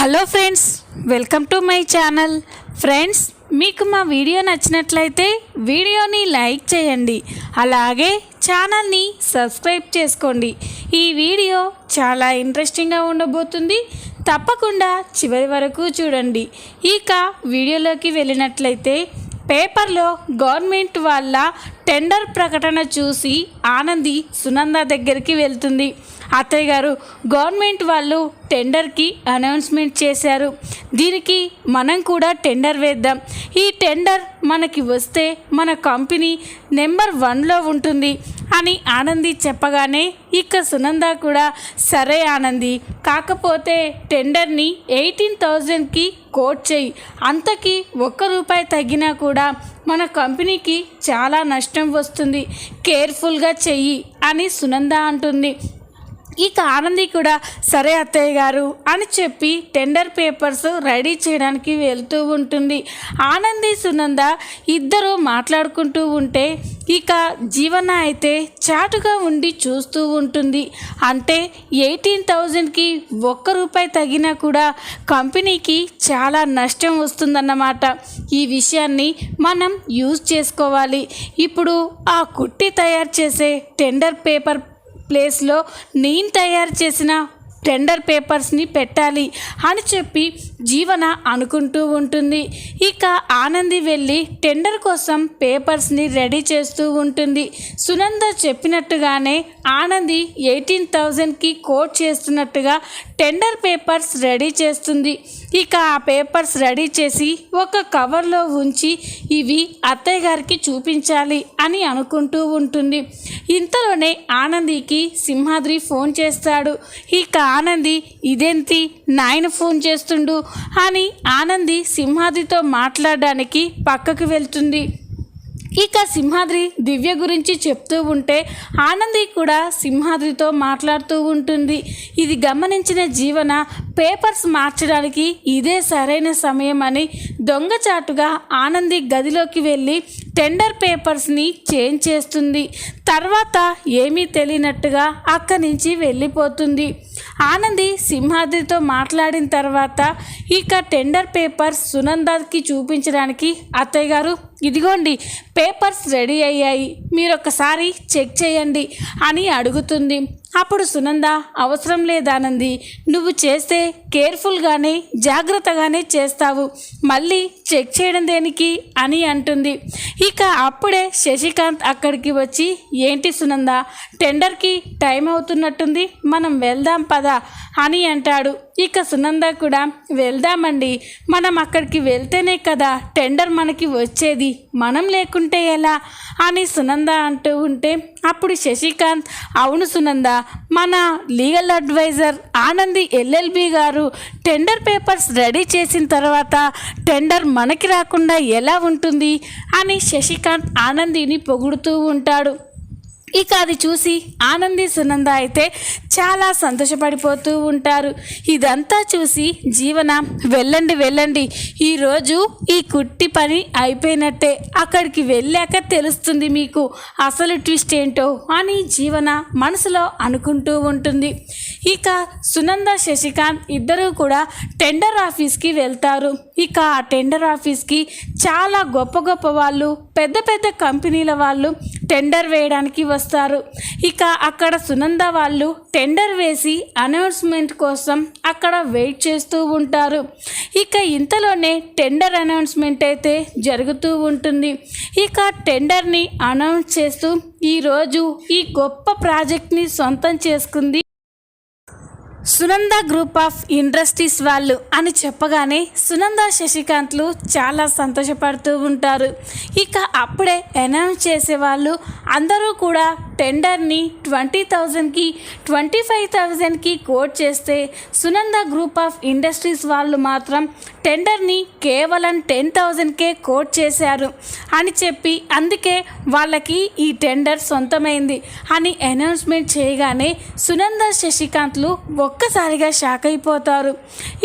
Hello friends welcome to my channel. Friends మీకు మా video నచ్చినట్లయితే వీడియోని లైక్ చేయండి. అలాగే ఛానల్ని సబ్స్క్రైబ్ చేసుకోండి. ఈ వీడియో చాలా ఇంట్రెస్టింగ్గా ఉండబోతుంది. తప్పకుండా చివరి వరకు చూడండి. ఇక వీడియోలోకి వెళ్ళినట్లయితే పేపర్లో గవర్నమెంట్ వాళ్ళ టెండర్ ప్రకటన చూసి ఆనంది సునంద దగ్గరికి వెళ్తుంది. అత్తయ్య గారు గవర్నమెంట్ వాళ్ళు టెండర్కి అనౌన్స్మెంట్ చేశారు. దీనికి మనం కూడా టెండర్ వేద్దాం. ఈ టెండర్ మనకి వస్తే మన కంపెనీ నెంబర్ వన్లో ఉంటుంది అని ఆనంది చెప్పగానే ఇక సునంద కూడా సరే ఆనంది. కాకపోతే టెండర్ని ఎయిటీన్ థౌజండ్కి కోట్ చేయి. అంతకి ఒక్క రూపాయి తగ్గినా కూడా మన కంపెనీకి చాలా నష్టం వస్తుంది. కేర్ఫుల్గా చెయ్యి అని సునంద అంటుంది. ఇక ఆనంది కూడా సరే అత్తయ్య గారు అని చెప్పి టెండర్ పేపర్స్ రెడీ చేయడానికి వెళ్తూ ఉంటుంది. ఆనంది సునంద ఇద్దరు మాట్లాడుకుంటూ ఉంటే ఇక జీవన అయితే చాటుగా ఉండి చూస్తూ ఉంటుంది. అంటే ఎయిటీన్ థౌజండ్కి ఒక్క రూపాయి తగినా కూడా కంపెనీకి చాలా నష్టం వస్తుందన్నమాట. ఈ విషయాన్ని మనం యూజ్ చేసుకోవాలి. ఇప్పుడు ఆ కుట్టి తయారు చేసే టెండర్ పేపర్ ప్లేస్లో నేను తయారు చేసిన టెండర్ పేపర్స్ని పెట్టాలి అని చెప్పి జీవన అనుకుంటూ ఉంటుంది. ఇక ఆనంది వెళ్ళి టెండర్ కోసం పేపర్స్ని రెడీ చేస్తూ ఉంటుంది. సునంద చెప్పినట్టుగానే ఆనంది ఎయిటీన్ థౌజండ్కి కోట్ చేస్తున్నట్టుగా టెండర్ పేపర్స్ రెడీ చేస్తుంది. ఇక ఆ పేపర్స్ రెడీ చేసి ఒక కవర్లో ఉంచి ఇవి అత్తయ్య గారికి చూపించాలి అని అనుకుంటూ ఉంటుంది. ఇంతలోనే ఆనందికి సింహాద్రి ఫోన్ చేస్తాడు. ఇక ఆనంది ఇదేంటి? నాయన ఫోన్ చేస్తుండు అని ఆనంది సింహాద్రితో మాట్లాడడానికి పక్కకు వెళ్తుంది. ఇక సింహాద్రి దివ్య గురించి చెప్తూ ఉంటే ఆనంది కూడా సింహాద్రితో మాట్లాడుతూ ఉంటుంది. ఇది గమనించిన జీవన పేపర్స్ మార్చడానికి ఇదే సరైన సమయం అని దొంగచాటుగా ఆనంది గదిలోకి వెళ్ళి టెండర్ పేపర్స్ని చేంజ్ చేస్తుంది. తర్వాత ఏమీ తెలియనట్టుగా అక్కడి నుంచి వెళ్ళిపోతుంది. ఆనంది సింహాద్రితో మాట్లాడిన తర్వాత ఇక టెండర్ పేపర్స్ సునందకి చూపించడానికి అత్తయ్య గారు ఇదిగోండి పేపర్స్ రెడీ అయ్యాయి. మీరు ఒకసారి చెక్ చేయండి అని అడుగుతుంది. అప్పుడు సునంద అవసరం లేదానంది నువ్వు చేస్తే కేర్ఫుల్గానే జాగ్రత్తగానే చేస్తావు. మళ్ళీ చెక్ చేయడం దేనికి అని అంటుంది. ఇక అప్పుడే శశికాంత్ అక్కడికి వచ్చి ఏంటి సునంద టెండర్కి టైం అవుతున్నట్టుంది మనం వెళ్దాం పదా అని అంటాడు. ఇక సునంద కూడా వెళ్దామండి మనం అక్కడికి వెళ్తేనే కదా టెండర్ మనకి వచ్చేది మనం లేకుంటే ఎలా అని సునంద అంటూ ఉంటే అప్పుడు శశికాంత్ అవును సునంద మన లీగల్ అడ్వైజర్ ఆనంది ఎల్ఎల్బి గారు టెండర్ పేపర్స్ రెడీ చేసిన తర్వాత టెండర్ మనకి రాకుండా ఎలా ఉంటుంది అని శశికాంత్ ఆనందిని పొగుడుతూ ఉంటాడు. ఇక అది చూసి ఆనంది సునంద అయితే చాలా సంతోషపడిపోతూ ఉంటారు. ఇదంతా చూసి జీవన వెళ్ళండి వెళ్ళండి ఈరోజు ఈ కుట్టి పని అయిపోయినట్టే అక్కడికి వెళ్ళాక తెలుస్తుంది మీకు అసలు ట్విస్ట్ ఏంటో అని జీవన మనసులో అనుకుంటూ ఉంటుంది. ఇక సునంద శశికాంత్ ఇద్దరూ కూడా టెండర్ ఆఫీస్కి వెళ్తారు. ఇక ఆ టెండర్ ఆఫీస్కి చాలా గొప్ప గొప్ప వాళ్ళు పెద్ద పెద్ద కంపెనీల వాళ్ళు టెండర్ వేయడానికి వస్తారు. ఇక అక్కడ సునంద వాళ్ళు టెండర్ వేసి అనౌన్స్మెంట్ కోసం అక్కడ వెయిట్ చేస్తూ ఉంటారు. ఇక ఇంతలోనే టెండర్ అనౌన్స్మెంట్ అయితే జరుగుతూ ఉంటుంది. ఇక టెండర్ని అనౌన్స్ చేస్తూ ఈరోజు ఈ గొప్ప ప్రాజెక్ట్ని సొంతం చేసుకుంది సునంద గ్రూప్ ఆఫ్ ఇండస్ట్రీస్ వాళ్ళు అని చెప్పగానే సునంద శశికాంత్లు చాలా సంతోషపడుతూ ఉంటారు. ఇక అప్పుడే అనౌన్స్ చేసేవాళ్ళు అందరూ కూడా టెండర్ని ట్వంటీ థౌజండ్కి ట్వంటీ ఫైవ్ థౌజండ్కి కోట్ చేస్తే సునంద గ్రూప్ ఆఫ్ ఇండస్ట్రీస్ వాళ్ళు మాత్రం టెండర్ని కేవలం టెన్ థౌజండ్కే కోట్ చేశారు అని చెప్పి అందుకే వాళ్ళకి ఈ టెండర్ సొంతమైంది అని అనౌన్స్మెంట్ చేయగానే సునంద శశికాంత్లు ఒక్కసారిగా షాక్ అయిపోతారు.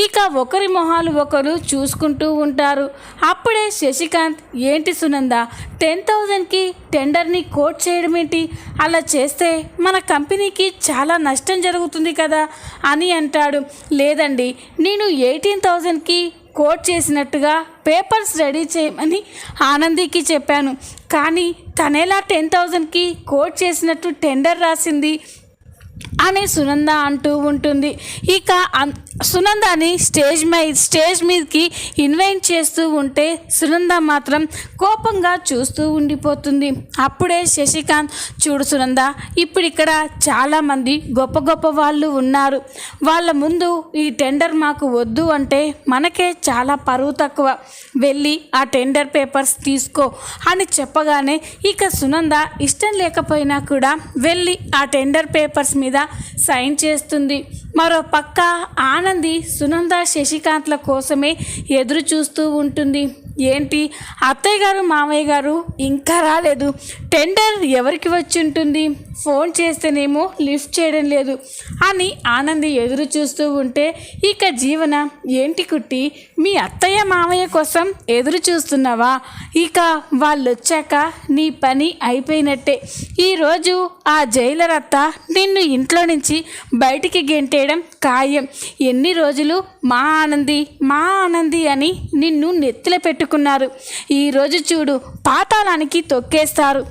ఇక ఒకరి మొహాలు ఒకరు చూసుకుంటూ ఉంటారు. అప్పుడే శశికాంత్ ఏంటి సునంద టెన్ థౌజండ్కి టెండర్ని కోట్ చేయడం ఏంటి అలా చేస్తే మన కంపెనీకి చాలా నష్టం జరుగుతుంది కదా అని అంటాడు. లేదండి నేను ఎయిటీన్ థౌజండ్కి కోట్ చేసినట్టుగా పేపర్స్ రెడీ చేయమని ఆనందికి చెప్పాను. కానీ తనేలా టెన్ థౌజండ్కి కోట్ చేసినట్టు టెండర్ రాసింది. అని సునంద అంటూ ఉంటుంది. ఇక సునందని స్టేజ్ మై స్టేజ్ మీదకి ఇన్వైట్ చేస్తూ ఉంటే సునంద మాత్రం కోపంగా చూస్తూ ఉండిపోతుంది. అప్పుడే శశికాంత్ చూడు సునంద ఇప్పుడు ఇక్కడ చాలామంది గొప్ప గొప్ప వాళ్ళు ఉన్నారు. వాళ్ళ ముందు ఈ టెండర్ మాకు వద్దు అంటే మనకే చాలా పరువు తక్కువ. వెళ్ళి ఆ టెండర్ పేపర్స్ తీసుకో అని చెప్పగానే ఇక సునంద ఇష్టం లేకపోయినా కూడా వెళ్ళి ఆ టెండర్ పేపర్స్ మీద సైన్ చేస్తుంది. మరో పక్క ఆనంది సునంద శశికాంత్ల కోసమే ఎదురు చూస్తూ ఉంటుంది. ఏంటి? అత్తయ్య గారు మామయ్య గారు ఇంకా రాలేదు. టెండర్ ఎవరికి వచ్చి ఉంటుంది? ఫోన్ చేస్తేనేమో లిఫ్ట్ చేయడం లేదు అని ఆనంది ఎదురు చూస్తూ ఉంటే ఇక జీవన ఏంటి కుట్టి మీ అత్తయ్య మామయ్య కోసం ఎదురు చూస్తున్నావా? ఇక వాళ్ళు వచ్చాక నీ పని అయిపోయినట్టే. ఈరోజు ఆ జైలర్ అత్త నిన్ను ఇంట్లో నుంచి బయటికి గెంటేయడం ఖాయం. ఎన్ని రోజులు మా ఆనంది మా ఆనంది అని నిన్ను నెత్తిన పెట్టుకున్నారు. ఈరోజు చూడు పాతాళానికి తొక్కేస్తారు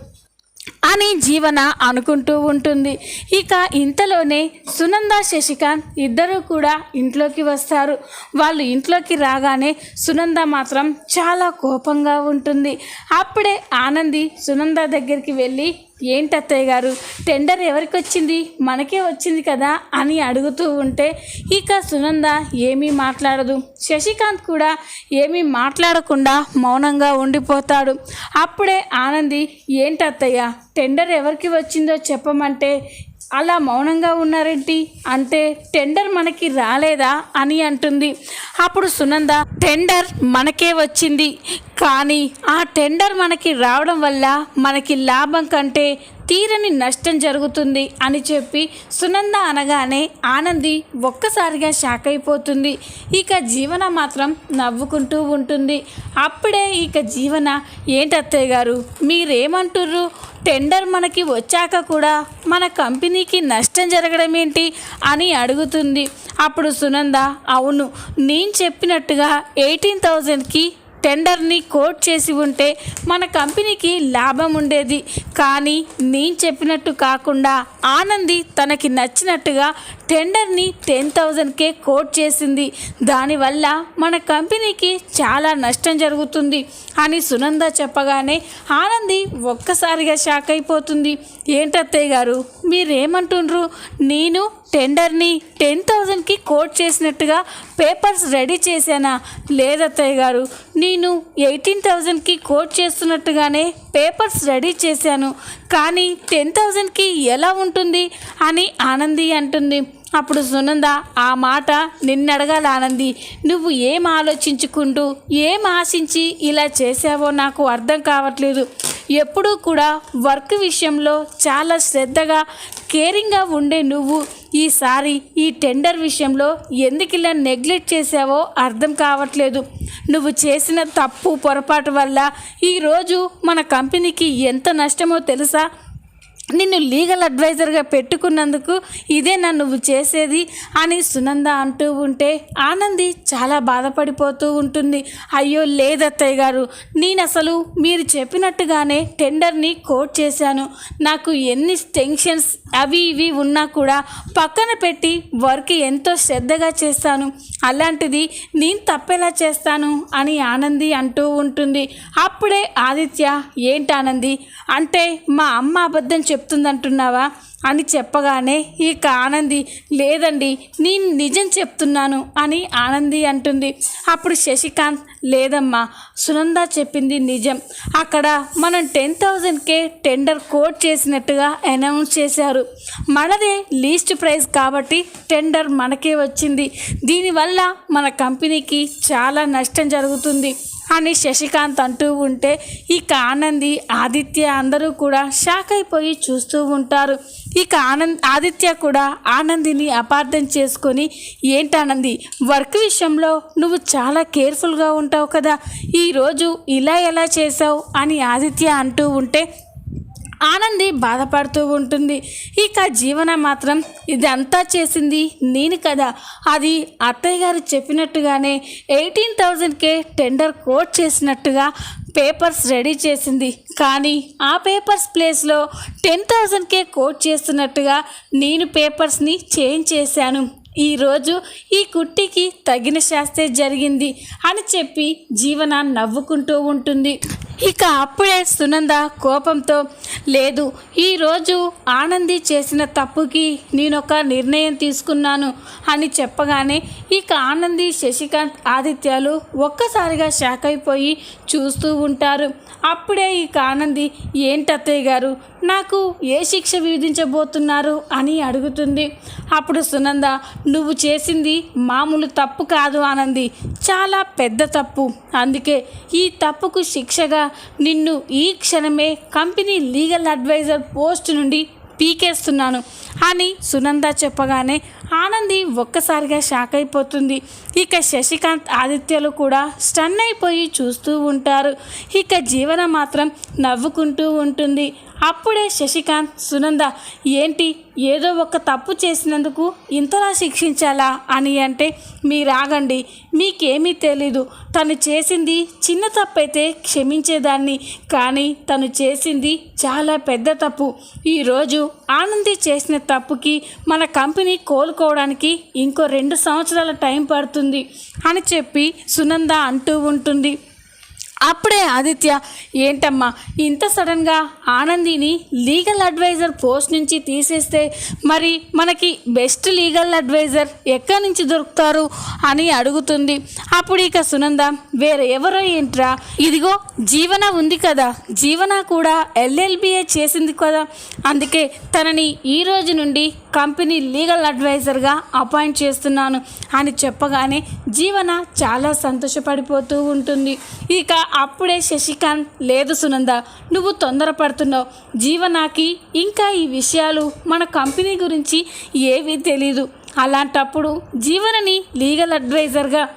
అని జీవన అనుకుంటూ ఉంటుంది. ఇక ఇంతలోనే సునంద శశికాంత్ ఇద్దరూ కూడా ఇంట్లోకి వస్తారు. వాళ్ళు ఇంట్లోకి రాగానే సునంద మాత్రం చాలా కోపంగా ఉంటుంది. అప్పుడే ఆనంది సునంద దగ్గరికి వెళ్ళి ఏంటి అత్తయ్య గారు? టెండర్ ఎవరికి వచ్చింది? మనకే వచ్చింది కదా అని అడుగుతూ ఉంటే ఇక సునంద ఏమీ మాట్లాడదు. శశికాంత్ కూడా ఏమీ మాట్లాడకుండా మౌనంగా ఉండిపోతాడు. అప్పుడే ఆనంది ఏంటి అత్తయ్య టెండర్ ఎవరికి వచ్చిందో చెప్పమంటే అలా మౌనంగా ఉన్నారేంటి? అంటే టెండర్ మనకి రాలేదా? అని అంటుంది. అప్పుడు సునంద టెండర్ మనకే వచ్చింది. కానీ ఆ టెండర్ మనకి రావడం వల్ల మనకి లాభం కంటే తీరని నష్టం జరుగుతుంది అని చెప్పి సునంద అనగానే ఆనంది ఒక్కసారిగా షాక్ అయిపోతుంది. ఇక జీవన మాత్రం నవ్వుకుంటూ ఉంటుంది. అప్పుడే ఇక జీవన ఏంటత్తయ్య గారు మీరేమంటుర్రు? టెండర్ మనకి వచ్చాక కూడా మన కంపెనీకి నష్టం జరగడం ఏంటి అని అడుగుతుంది. అప్పుడు సునంద అవును నేను చెప్పినట్టుగా ఎయిటీన్ థౌజండ్కి టెండర్ని కోట్ చేసి ఉంటే మన కంపెనీకి లాభం ఉండేది. కానీ నేను చెప్పినట్టు కాకుండా ఆనంది తనకి నచ్చినట్టుగా టెండర్ని టెన్ థౌజండ్కే కోట్ చేసింది. దానివల్ల మన కంపెనీకి చాలా నష్టం జరుగుతుంది అని సునంద చెప్పగానే ఆనంది ఒక్కసారిగా షాక్ అయిపోతుంది. ఏంటత్తయ్య గారు మీరేమంటుండ్రు? నేను టెండర్ని టెన్ థౌజండ్కి కోట్ చేసినట్టుగా పేపర్స్ రెడీ చేశానా? లేదత్తయ్య గారు నేను ఎయిటీన్ థౌజండ్కి కోట్ చేస్తున్నట్టుగానే పేపర్స్ రెడీ చేశాను. కానీ టెన్ థౌజండ్కి ఎలా ఉంటుంది అని ఆనంది అంటుంది. అప్పుడు సునంద ఆ మాట నిన్నడగాలి ఆనంది. నువ్వు ఏం ఆలోచించుకుంటూ ఏం ఆశించి ఇలా చేసావో నాకు అర్థం కావట్లేదు. ఎప్పుడూ కూడా వర్క్ విషయంలో చాలా శ్రద్ధగా కేరింగ్గా ఉండే నువ్వు ఈసారి ఈ టెండర్ విషయంలో ఎందుకు ఇలా నెగ్లెక్ట్ చేసావో అర్థం కావట్లేదు. నువ్వు చేసిన తప్పు పొరపాటు వల్ల ఈరోజు మన కంపెనీకి ఎంత నష్టమో తెలుసా? నిన్ను లీగల్ అడ్వైజర్గా పెట్టుకున్నందుకు ఇదే నన్ను నువ్వు చేసేది అని సునంద అంటూ ఉంటే ఆనంది చాలా బాధపడిపోతూ ఉంటుంది. అయ్యో లేదత్తయ్య గారు నేను అసలు మీరు చెప్పినట్టుగానే టెండర్ని కోట్ చేశాను. నాకు ఎన్ని టెన్షన్స్ అవి ఇవి ఉన్నా కూడా పక్కన పెట్టి వర్క్ ఎంతో శ్రద్ధగా చేస్తాను. అలాంటిది నేను తప్పేలా చేస్తాను అని ఆనంది అంటూ ఉంటుంది. అప్పుడే ఆదిత్య ఏంటి ఆనంది? అంటే మా అమ్మ అబద్ధం చెప్పు చెప్తుందంటున్నావా? అని చెప్పగానే ఇక ఆనంది లేదండి నేను నిజం చెప్తున్నాను అని ఆనంది అంటుంది. అప్పుడు శశికాంత్ లేదమ్మా సునంద చెప్పింది నిజం. అక్కడ మనం టెన్ థౌజండ్కే టెండర్ కోట్ చేసినట్టుగా అనౌన్స్ చేశారు. మనదే లీస్ట్ ప్రైస్ కాబట్టి టెండర్ మనకే వచ్చింది. దీనివల్ల మన కంపెనీకి చాలా నష్టం జరుగుతుంది అని శశికాంత్ అంటూ ఉంటే ఇక ఆనంది ఆదిత్య అందరూ కూడా షాక్ అయిపోయి చూస్తూ ఉంటారు. ఇక ఆనంద్ ఆదిత్య కూడా ఆనందిని అపార్థం చేసుకొని ఏంటి ఆనంది వర్క్ విషయంలో నువ్వు చాలా కేర్ఫుల్గా ఉంటావు కదా ఈరోజు ఇలా ఎలా చేసావు అని ఆదిత్య అంటూ ఉంటే ఆనంది బాధపడుతూ ఉంటుంది. ఇక జీవన మాత్రం ఇదంతా చేసింది నేను కదా అది అత్తయ్య గారు చెప్పినట్టుగానే ఎయిటీన్ థౌజండ్కే టెండర్ కోట్ చేసినట్టుగా పేపర్స్ రెడీ చేసింది. కానీ ఆ పేపర్స్ ప్లేస్లో టెన్ థౌజండ్కే కోట్ చేస్తున్నట్టుగా నేను పేపర్స్ని చేంజ్ చేశాను. ఈరోజు ఈ కుట్టికి తగిన శాస్త్రే జరిగింది అని చెప్పి జీవన నవ్వుకుంటూ ఉంటుంది. ఇక అప్పుడే సునంద కోపంతో లేదు ఈరోజు ఆనంది చేసిన తప్పుకి నేనొక నిర్ణయం తీసుకున్నాను అని చెప్పగానే ఇక ఆనంది శశికాంత్ ఆదిత్యాలు ఒక్కసారిగా షాక్ అయిపోయి చూస్తూ ఉంటారు. అప్పుడే ఇక ఆనంది ఏంటత్తయ్య గారు నాకు ఏ శిక్ష విధించబోతున్నారు? అని అడుగుతుంది. అప్పుడు సునంద నువ్వు చేసింది మామూలు తప్పు కాదు ఆనంది చాలా పెద్ద తప్పు. అందుకే ఈ తప్పుకు శిక్షగా నిన్ను ఈ క్షణమే కంపెనీ లీగల్ అడ్వైజర్ పోస్ట్ నుండి పీకేస్తున్నాను. అని సునంద చెప్పగానే ఆనంది ఒక్కసారిగా షాక్ అయిపోతుంది. ఇక శశికాంత్ ఆదిత్యలు కూడా స్టన్ అయిపోయి చూస్తూ ఉంటారు. ఇక జీవన మాత్రం నవ్వుకుంటూ ఉంటుంది. అప్పుడే శశికాంత్ సునంద ఏంటి ఏదో ఒక తప్పు చేసినందుకు ఇంతలా శిక్షించాలా అని అంటే మీరాగండి మీకేమీ తెలీదు. తను చేసింది చిన్న తప్పైతే క్షమించేదాన్ని. కానీ తను చేసింది చాలా పెద్ద తప్పు. ఈరోజు ఆనంది చేసిన తప్పుకి మన కంపెనీ కోలుకోవడానికి ఇంకో రెండు సంవత్సరాల టైం పడుతుంది అని చెప్పి సునంద అంటూ ఉంటుంది. అప్పుడే ఆదిత్య ఏంటమ్మా ఇంత సడన్గా ఆనందిని లీగల్ అడ్వైజర్ పోస్ట్ నుంచి తీసేస్తే మరి మనకి బెస్ట్ లీగల్ అడ్వైజర్ ఎక్కడి నుంచి దొరుకుతారు? అని అడుగుతుంది. అప్పుడు ఇక సునంద వేరే ఎవరో ఏంట్రా? ఇదిగో జీవన ఉంది కదా. జీవన కూడా ఎల్ఎల్బిఏ చేసింది కదా. అందుకే తనని ఈ రోజు నుండి కంపెనీ లీగల్ అడ్వైజర్గా అపాయింట్ చేస్తున్నాను అని చెప్పగానే జీవన చాలా సంతోషపడిపోతూ ఉంటుంది. ఇక అప్పుడే శశికాంత్ లేదు సునంద నువ్వు తొందరపడుతున్నావు. జీవనాకి ఇంకా ఈ విషయాలు మన కంపెనీ గురించి ఏవీ తెలీదు. అలాంటప్పుడు జీవనని లీగల్ అడ్వైజర్గా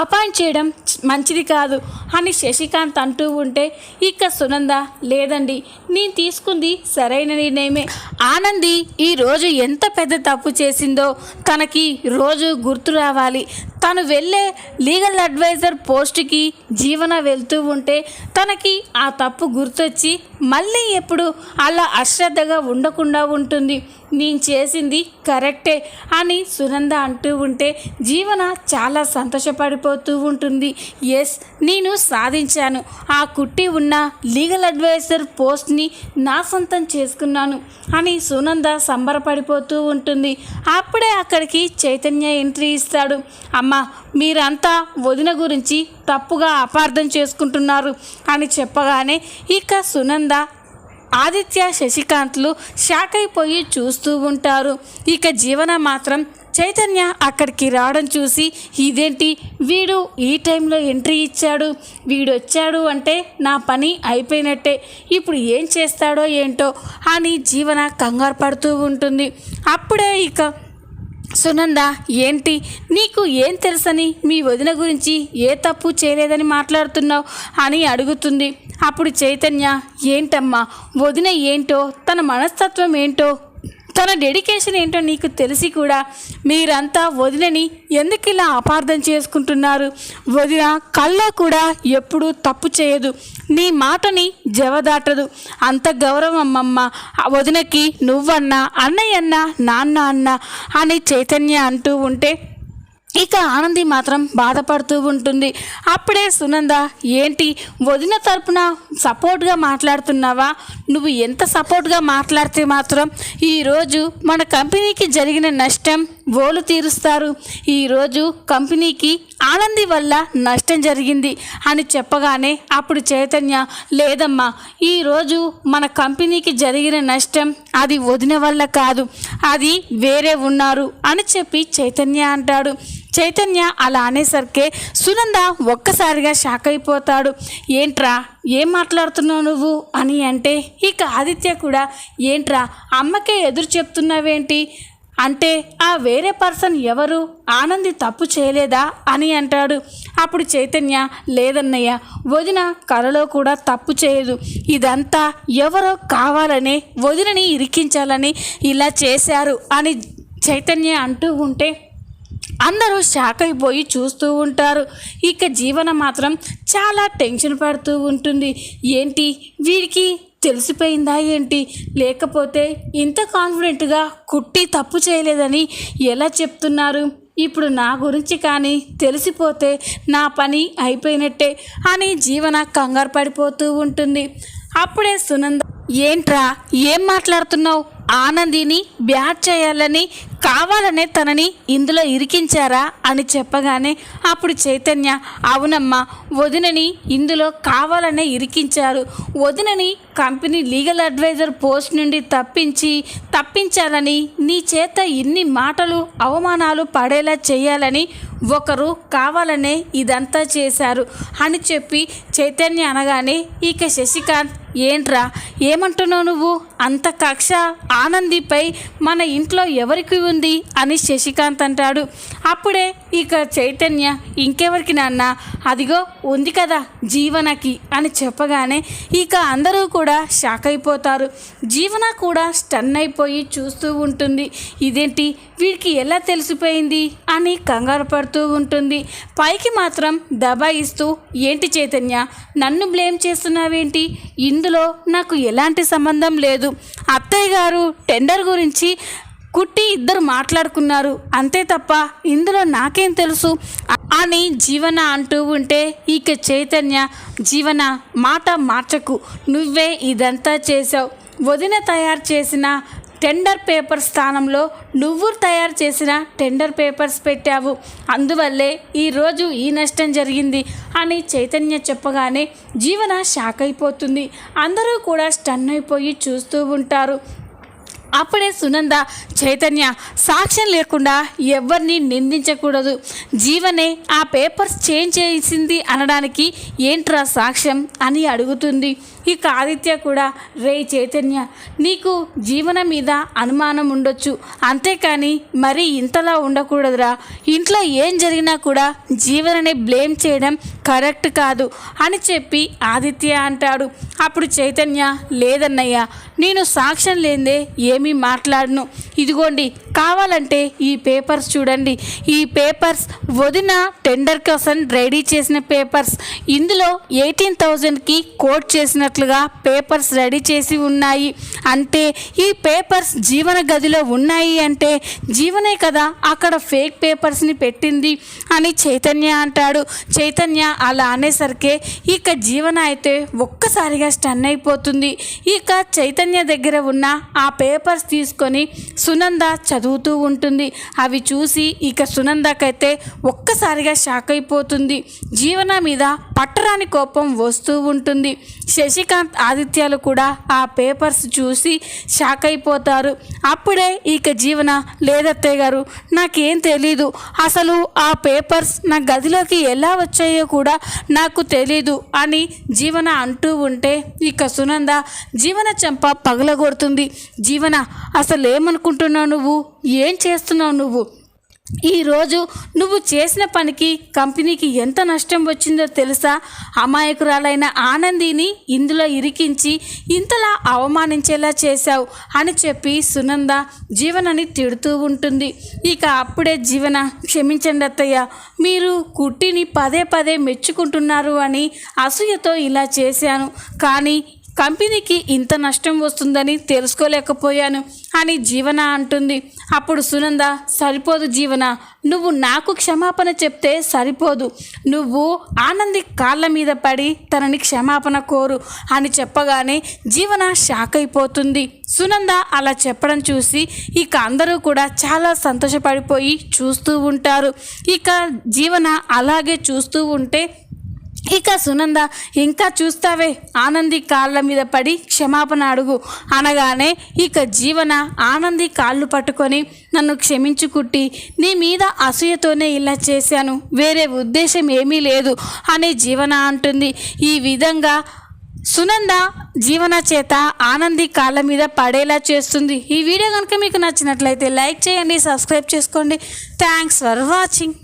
అపాయింట్ చేయడం మంచిది కాదు అని శశికాంత్ అంటూ ఉంటే ఇక సునంద లేదండి నేను తీసుకుంది సరైన నిర్ణయమే. ఆనంది ఈరోజు ఎంత పెద్ద తప్పు చేసిందో తనకి రోజు గుర్తు రావాలి. తను వెళ్ళే లీగల్ అడ్వైజర్ పోస్ట్కి జీవన వెళ్తూ ఉంటే తనకి ఆ తప్పు గుర్తొచ్చి మళ్ళీ ఎప్పుడు అలా అశ్రద్ధగా ఉండకుండా ఉంటుంది. నేను చేసింది కరెక్టే అని సునంద అంటూ ఉంటే జీవన చాలా సంతోషపడిపోతూ ఉంటుంది. ఎస్ నేను సాధించాను. ఆ కుట్టి ఉన్న లీగల్ అడ్వైజర్ పోస్ట్ని నా సొంతం చేసుకున్నాను అని సునంద సంబరపడిపోతూ ఉంటుంది. అప్పుడే అక్కడికి చైతన్య ఎంట్రీ ఇస్తాడు. అమ్మ మీరంతా వదిన గురించి తప్పుగా అపార్థం చేసుకుంటున్నారు అని చెప్పగానే ఇక సునంద ఆదిత్య శశికాంత్లు షాక్ అయిపోయి చూస్తూ ఉంటారు. ఇక జీవన మాత్రం చైతన్య అక్కడికి రావడం చూసి ఇదేంటి? వీడు ఈ టైంలో ఎంట్రీ ఇచ్చాడు. వీడు వచ్చాడు అంటే నా పని అయిపోయినట్టే. ఇప్పుడు ఏం చేస్తాడో ఏంటో అని జీవన కంగారు పడుతూ ఉంటుంది. అప్పుడే ఇక సునంద ఏంటి? నీకు ఏం తెలుసని? మీ వదిన గురించి ఏ తప్పు చేయలేదని మాట్లాడుతున్నావు అని అడుగుతుంది. అప్పుడు చైతన్య ఏంటమ్మా? వదిన ఏంటో? తన మనస్తత్వం ఏంటో? తన డెడికేషన్ ఏంటో నీకు తెలిసి కూడా మీరంతా వదినని ఎందుకు ఇలా అపార్థం చేసుకుంటున్నారు? వదిన కళ్ళ కూడా ఎప్పుడూ తప్పు చేయదు. నీ మాటని జవదాటదు. అంత గౌరవం అమ్మమ్మ. ఆ వదినకి నువ్వన్నా అన్నయ్య అన్నా నాన్న అన్నా అని చైతన్య అంటూ ఉంటే ఇక ఆనంది మాత్రం బాధపడుతూ ఉంటుంది. అప్పుడే సునంద ఏంటి వదిన తరపున సపోర్ట్గా మాట్లాడుతున్నావా? నువ్వు ఎంత సపోర్ట్గా మాట్లాడితే మాత్రం ఈరోజు మన కంపెనీకి జరిగిన నష్టం బోలు తీరుస్తారు. ఈరోజు కంపెనీకి ఆనంది వల్ల నష్టం జరిగింది అని చెప్పగానే అప్పుడు చైతన్య లేదమ్మా ఈరోజు మన కంపెనీకి జరిగిన నష్టం అది వదిన వల్ల కాదు అది వేరే ఉన్నారు అని చెప్పి చైతన్య అంటాడు. చైతన్య అలా అనేసరికే సునంద ఒక్కసారిగా షాక్ అయిపోతాడు. ఏంట్రా ఏం మాట్లాడుతున్నావు నువ్వు? అని అంటే ఇక ఆదిత్య కూడా ఏంట్రా అమ్మకే ఎదురు చెప్తున్నావేంటి? అంటే ఆ వేరే పర్సన్ ఎవరు? ఆనంది తప్పు చేయలేదా? అని అంటాడు. అప్పుడు చైతన్య లేదన్నయ్య వదిన కలలో కూడా తప్పు చేయదు. ఇదంతా ఎవరో కావాలనే వదినని ఇరికించాలని ఇలా చేశారు అని చైతన్య అంటూ ఉంటే అందరూ షాక్ అయిపోయి చూస్తూ ఉంటారు. ఇక జీవన మాత్రం చాలా టెన్షన్ పడుతూ ఉంటుంది. ఏంటి? వీరికి తెలిసిపోయిందా ఏంటి? లేకపోతే ఇంత కాన్ఫిడెంట్గా కుట్టి తప్పు చేయలేదని ఎలా చెప్తున్నారు? ఇప్పుడు నా గురించి కానీ తెలిసిపోతే నా పని అయిపోయినట్టే అని జీవన కంగారు పడిపోతూ ఉంటుంది. అప్పుడే సునంద ఏంట్రా ఏం మాట్లాడుతున్నావు? ఆనందిని బ్యాట్ చేయాలని కావాలనే తనని ఇందులో ఇరికించారా అని చెప్పగానే అప్పుడు చైతన్య అవునమ్మా వదినని ఇందులో కావాలనే ఇరికించారు. వదినని కంపెనీ లీగల్ అడ్వైజర్ పోస్ట్ నుండి తప్పించి తప్పించాలని నీ చేత ఇన్ని మాటలు అవమానాలు పడేలా చేయాలని ఒకరు కావాలనే ఇదంతా చేశారు అని చెప్పి చైతన్య అనగానే ఇక శశికాంత్ ఏంట్రా? ఏమంటున్నావు నువ్వు? అంత కక్ష ఆనందిపై మన ఇంట్లో ఎవరికి ఉంది? అని శశికాంత్ అంటాడు. అప్పుడే ఇక చైతన్య ఇంకెవరికి నాన్న? అదిగో ఉంది కదా జీవనకి అని చెప్పగానే ఇక అందరూ కూడా షాక్ అయిపోతారు. జీవన కూడా స్టన్ అయిపోయి చూస్తూ ఉంటుంది. ఇదేంటి? వీడికి ఎలా తెలిసిపోయింది? అని కంగారు పడుతూ ఉంటుంది. పైకి మాత్రం దబాయిస్తూ ఏంటి చైతన్య? నన్ను బ్లేమ్ చేస్తున్నావేంటి? ఇన్ ఇందులో నాకు ఎలాంటి సంబంధం లేదు. అత్తయ్య గారు టెండర్ గురించి కుట్టి ఇద్దరు మాట్లాడుకున్నారు. అంతే తప్ప ఇందులో నాకేం తెలుసు? అని జీవన అంటూ ఉంటే ఇక చైతన్య జీవన మాట మార్చకు. నువ్వే ఇదంతా చేసావు వదిన తయారు చేసిన టెండర్ పేపర్ స్థానంలో నువ్వు తయారు చేసిన టెండర్ పేపర్స్ పెట్టావు. అందువల్లే ఈరోజు ఈ నష్టం జరిగింది అని చైతన్య చెప్పగానే జీవన షాక్ అయిపోతుంది. అందరూ కూడా స్టన్ అయిపోయి చూస్తూ ఉంటారు. అప్పుడే సునంద చైతన్య సాక్ష్యం లేకుండా ఎవరిని నిందించకూడదు. జీవనే ఆ పేపర్స్ చేంజ్ చేసింది అనడానికి ఏంట్రా సాక్ష్యం అని అడుగుతుంది. ఇక ఆదిత్య కూడా రే చైతన్య నీకు జీవన మీద అనుమానం ఉండొచ్చు. అంతేకాని మరి ఇంతలా ఉండకూడదురా. ఇంట్లో ఏం జరిగినా కూడా జీవనని బ్లేమ్ చేయడం కరెక్ట్ కాదు అని చెప్పి ఆదిత్య అంటాడు. అప్పుడు చైతన్య లేదన్నయ్య నేను సాక్ష్యం లేదే ఏమీ మాట్లాడను. ఇదిగోండి కావాలంటే ఈ పేపర్స్ చూడండి. ఈ పేపర్స్ వదిన టెండర్ కోసం రెడీ చేసిన పేపర్స్. ఇందులో ఎయిటీన్ థౌజండ్కి కోట్ చేసినట్లుగా పేపర్స్ రెడీ చేసి ఉన్నాయి. అంటే ఈ పేపర్స్ జీవన గదిలో ఉన్నాయి అంటే జీవనే కదా అక్కడ ఫేక్ పేపర్స్ని పెట్టింది అని చైతన్య అంటాడు. చైతన్య అలా అనేసరికే ఇక జీవన అయితే ఒక్కసారిగా స్టన్ అయిపోతుంది. ఇక చైతన్య దగ్గర ఉన్న ఆ పేపర్స్ తీసుకొని సునంద చదువుతూ ఉంటుంది. అవి చూసి ఇక సునందకైతే ఒక్కసారిగా షాక్ అయిపోతుంది. జీవన మీద పట్టరాని కోపం వస్తూ ఉంటుంది. శశికాంత్ ఆదిత్యాలు కూడా ఆ పేపర్స్ చూసి షాక్ అయిపోతారు. అప్పుడే ఇక జీవన లేదత్తయ్య గారు నాకేం తెలీదు. అసలు ఆ పేపర్స్ నా గదిలోకి ఎలా వచ్చాయో కూడా నాకు తెలీదు అని జీవన అంటూ ఉంటే ఇక సునంద జీవన చెంప పగలగొడుతుంది. జీవన అసలు ఏమనుకుంటున్నావు నువ్వు? ఏం చేస్తున్నావు నువ్వు? ఈరోజు నువ్వు చేసిన పనికి కంపెనీకి ఎంత నష్టం వచ్చిందో తెలుసా? అమాయకురాలైన ఆనందిని ఇందులో ఇరికించి ఇంతలా అవమానించేలా చేశావు అని చెప్పి సునంద జీవనని తిడుతూ ఉంటుంది. ఇక అప్పుడే జీవన క్షమించండి అత్తయ్య మీరు కుట్టిని పదే పదే మెచ్చుకుంటున్నారు అని అసూయతో ఇలా చేశాను. కానీ కంపెనీకి ఇంత నష్టం వస్తుందని తెలుసుకోలేకపోయాను అని జీవన అంటుంది. అప్పుడు సునంద సరిపోదు జీవన నువ్వు నాకు క్షమాపణ చెప్తే సరిపోదు. నువ్వు ఆనంది కాళ్ళ మీద పడి తనని క్షమాపణ కోరు అని చెప్పగానే జీవన షాక్ అయిపోతుంది సునంద అలా చెప్పడం చూసి ఇక అందరూ కూడా చాలా సంతోషపడిపోయి చూస్తూ ఉంటారు. ఇక జీవన అలాగే చూస్తూ ఉంటే ఇక సునంద ఇంకా చూస్తావే? ఆనంది కాళ్ళ మీద పడి క్షమాపణ అడుగు. అనగానే ఇక జీవన ఆనంది కాళ్ళు పట్టుకొని నన్ను క్షమించు కుట్టి నీ మీద అసూయతోనే ఇలా చేశాను. వేరే ఉద్దేశం ఏమీ లేదు అని జీవన అంటుంది. ఈ విధంగా సునంద జీవన చేత ఆనంది కాళ్ళ మీద పడేలా చేస్తుంది. ఈ వీడియో కనుక మీకు నచ్చినట్లయితే లైక్ చేయండి సబ్స్క్రైబ్ చేసుకోండి. Thanks for watching.